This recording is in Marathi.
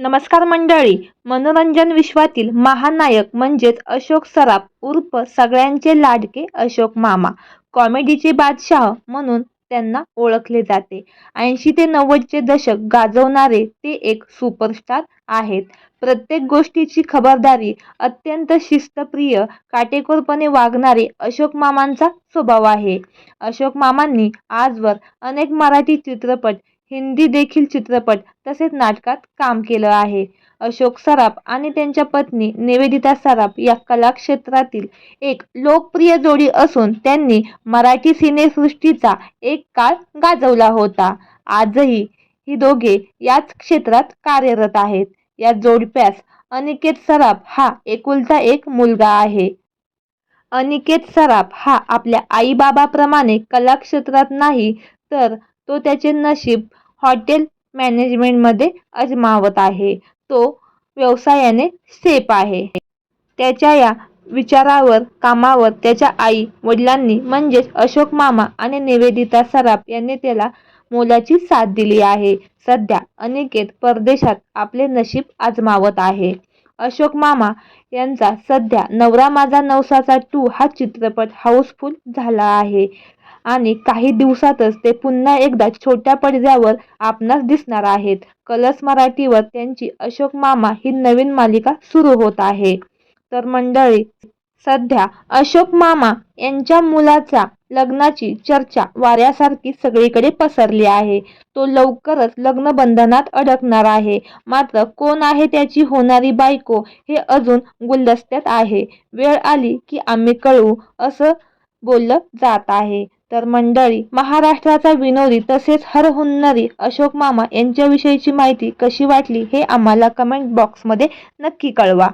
नमस्कार मंडळी. मनोरंजन विश्वातील महानायक म्हणजेच अशोक सराफ उर्फ सगळ्यांचे लाडके अशोक मामा. कॉमेडीचे बादशाह म्हणून त्यांना ओळखले जाते. ऐंशी ते नव्वदचे दशक गाजवणारे ते एक सुपरस्टार आहेत. प्रत्येक गोष्टीची खबरदारी अत्यंत शिस्तप्रिय काटेकोरपणे वागणारे अशोक मामांचा स्वभाव आहे. अशोक मामांनी आजवर अनेक मराठी चित्रपट हिंदी देखील चित्रपट तसेच नाटकात काम केलं आहे. अशोक सराफ आणि त्यांच्या पत्नी निवेदिता सराफ या कलाक्षेत्रातील एक लोकप्रिय जोडी असून त्यांनी मराठी सिनेसृष्टीचा एक काळ गाजवला होता. आजही ही दोघे याच क्षेत्रात कार्यरत आहेत. या जोडप्यास अनिकेत सराफ हा एकुलता एक मुलगा आहे. अनिकेत सराफ हा आपल्या आईबाबाप्रमाणे कलाक्षेत्रात नाही तर तो त्याचे नशीब हॉटेल मॅनेजमेंटमध्ये अजमावत आहे. तो व्यवसायाने सेफ आहे. त्याच्या या विचारावर कामावर त्याच्या आई वडिलांनी म्हणजेच अशोक मामा आणि निवेदिता सराफ यांनी त्याला मोलाची साथ दिली आहे. सध्या अनिकेत परदेशात आपले नशीब आजमावत आहे. अशोक मामा यांचा सध्या नवरा माझा नवसाचा टू हा चित्रपट हाऊसफुल झाला आहे. आणि काही दिवसातच ते पुन्हा एकदा छोट्या पडद्यावर आपणास दिसणार आहेत. कलर्स मराठीवर त्यांची अशोक मामा ही नवीन मालिका सुरू होत आहे. तर मंडळी सध्या अशोक मामा यांच्या मुलाच्या लग्नाची चर्चा वाऱ्यासारखी सगळीकडे पसरली आहे. तो लवकरच लग्न बंधनात अडकणार आहे. मात्र कोण आहे त्याची होणारी बायको हे अजून गुलदस्त्यात आहे. वेळ आली की आम्ही कळवू असं बोललं जात आहे. तर मंडळी महाराष्ट्राचा विनोदी तसेच हरहुन्नरी अशोक मामा यांच्याविषयीची माहिती कशी वाटली हे आम्हाला कमेंट बॉक्समध्ये नक्की कळवा.